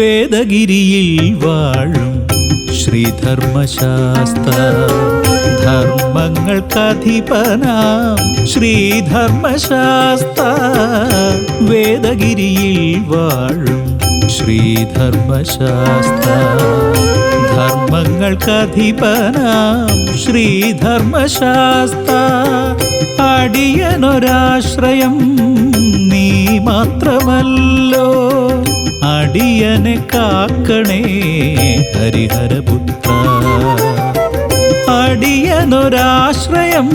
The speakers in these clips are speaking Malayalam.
വേദഗിരിയിൽ വാഴും ശ്രീധർമ്മശാസ്ത്ര ധർമ്മങ്ങൾക്കധിപനാം ശ്രീധർമ്മശാസ്ത്ര വേദഗിരിയിൽ വാഴും ശ്രീധർമ്മശാസ്ത്ര ധർമ്മങ്ങൾക്കധിപനാം ശ്രീധർമ്മശാസ്ത്ര അടിയനൊരാശ്രയം നീ മാത്രമല്ലോ. അടിയനെ കാക്കണേ ഹരിഹരപുത്ര അടിയനൊരാശ്രയം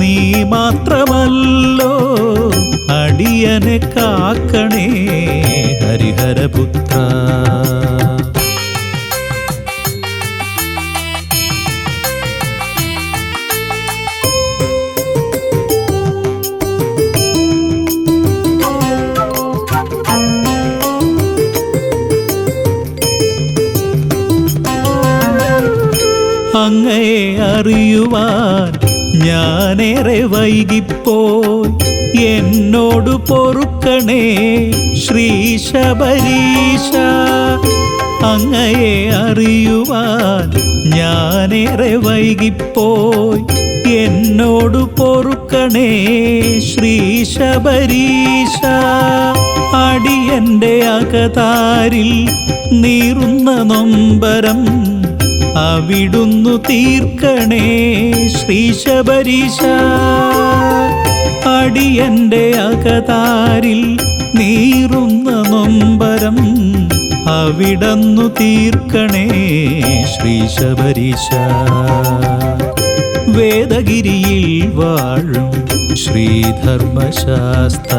നീ മാത്രമല്ലോ അടിയനെ കാക്കണേ ഹരിഹരപുത്ര അറിയുവാൻ ഞാനേറെ വൈകിപ്പോയി. എന്നോട് പൊറുക്കണേ ശ്രീ ശബരീശ അങ്ങയെ അറിയുവാൻ ഞാനേറെ വൈകിപ്പോയി. എന്നോട് പൊറുക്കണേ ശ്രീ ശബരീശ അടിയന്റെ അകതാരിൽ നീറുന്ന നൊമ്പരം അവിടുന്നു തീർക്കണേ ശ്രീ ശബരീശ അടിയന്റെ അകതാരിൽ നീറുന്ന നൊമ്പരം അവിടന്നു തീർക്കണേ ശ്രീ ശബരീശ വേദഗിരിയിൽ വാഴും ശ്രീധർമ്മശാസ്ത്ര.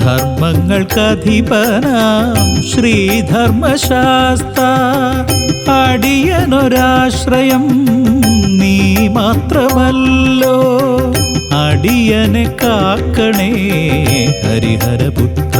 ധർമ്മങ്ങൾക്കധിപനാം ശ്രീധർമ്മശാസ്ത്ര. അടിയനൊരാശ്രയം നീ മാത്രമല്ലോ. അടിയനെ കാക്കണേ ഹരിഹരപുത്ര.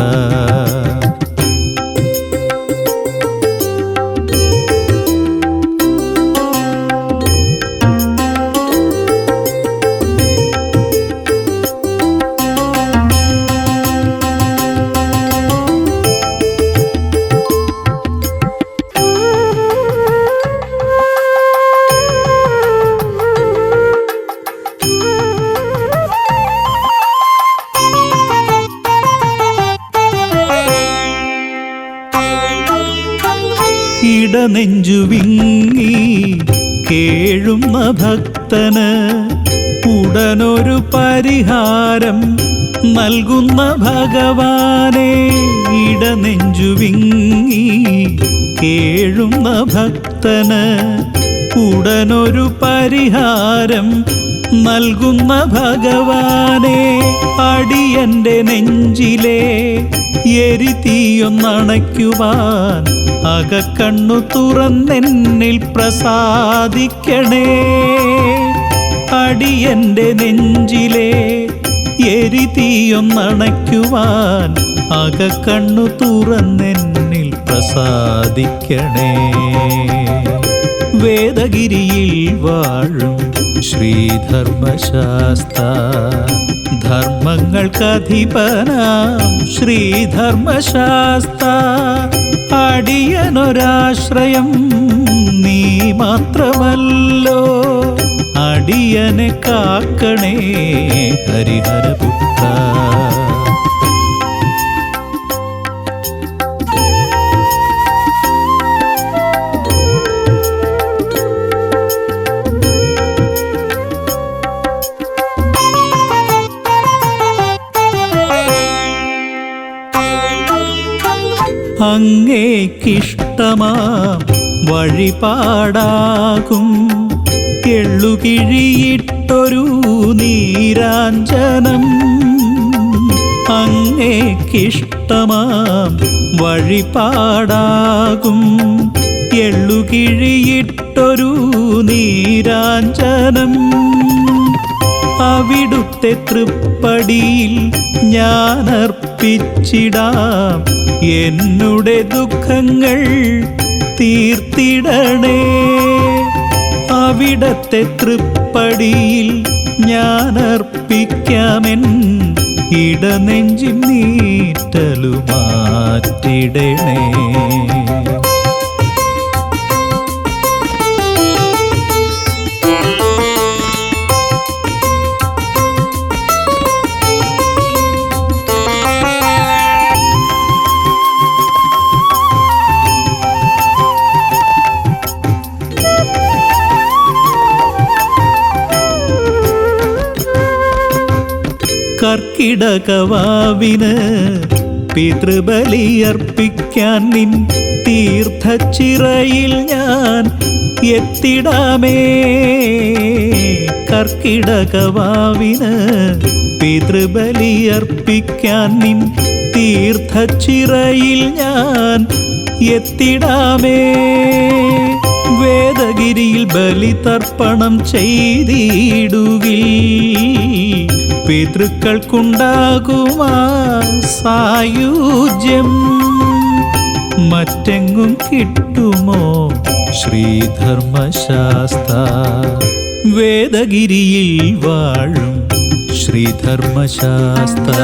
ഇടനെഞ്ചു വിങ്ങി കേഴുന്ന ഭക്തന് ഉടനൊരു പരിഹാരം നൽകുന്ന ഭഗവാനെ. ഇടനെഞ്ചുവിങ്ങി കേഴുന്ന ഭക്തന് ഉടനൊരു പരിഹാരം നൽകുന്ന ഭഗവാനെ. അടിയന്റെ നെഞ്ചിലെ എരിതീയൊന്നണയ്ക്കുവാൻ അകക്കണ്ണു തുറന്നെന്നിൽ പ്രസാദിക്കണേ. അടിയന്റെ നെഞ്ചിലെ എരിതീയൊന്നണയ്ക്കുവാൻ അകക്കണ്ണു തുറന്നെന്നിൽ പ്രസാദിക്കണേ. വേദഗിരിയിൽ വാഴും ശ്രീധർമ്മശാസ്ത്ര. ധർമ്മങ്ങൾക്കധിപനാം ശ്രീധർമ്മശാസ്ത്ര. അടിയനൊരാശ്രയം നീ മാത്രമല്ലോ. അടിയനെ കാക്കണേ ഹരിഹരപുത്ര. അങ്ങേക്കിഷ്ടമാം വഴിപാടാകും. എള്ളുകിഴിയിട്ടൊരു നീരാഞ്ജനം. അങ്ങേക്കിഷ്ടമാം വഴിപാടാകും. എള്ളുകിഴിയിട്ടൊരു നീരാഞ്ജനം. അവിടുത്തെ തൃപ്പടിയിൽ ഞാൻ അർപ്പിച്ചിടാം എന്നുടെ ദുഃഖങ്ങൾ തീർത്തിടണേ അവിടത്തെ തൃപ്പടിയിൽ ഞാൻ അർപ്പിക്കാമെൻ ഇടനെഞ്ചിൻ നീറ്റലു മാറ്റിടണേ കർക്കിടകവാവിന് പിതൃബലിയർപ്പിക്കാൻ നിൻ തീർത്ഥച്ചിറയിൽ ഞാൻ എത്തിടാമേ. കർക്കിടകവാവിന് പിതൃബലിയർപ്പിക്കാൻ നിൻ തീർത്ഥച്ചിറയിൽ ഞാൻ എത്തിടാമേ. വേദഗിരിയിൽ ബലിതർപ്പണം ചെയ്തിടുകിൽ പിതൃക്കൾക്കുണ്ടാകുമാ സായുജ്യം. മറ്റെങ്ങും കിട്ടുമോ ശ്രീധർമ്മശാസ്ത്ര? വേദഗിരിയിൽ വാഴും ശ്രീധർമ്മശാസ്ത്ര.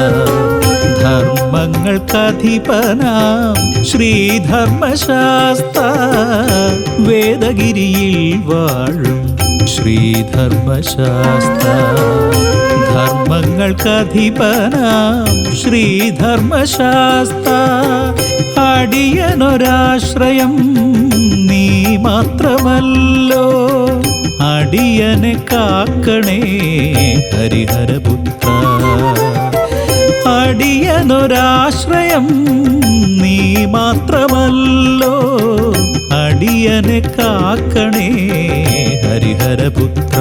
ധർമ്മങ്ങൾക്കധിപനാം ശ്രീധർമ്മശാസ്ത്ര. വേദഗിരിയിൽ വാഴും ശ്രീധർമ്മശാസ്ത്ര. ധർമ്മങ്ങൾക്കധിപനാം ശ്രീധർമ്മശാസ്ത്ര അടിയനൊരാശ്രയം നീ മാത്രമല്ലോ. അടിയനെ കാക്കണേ ഹരിഹരപുത്ര. അടിയനൊരാശ്രയം നീ മാത്രമല്ലോ. അടിയനെ കാക്കണേ ഹരിഹരപുത്ര.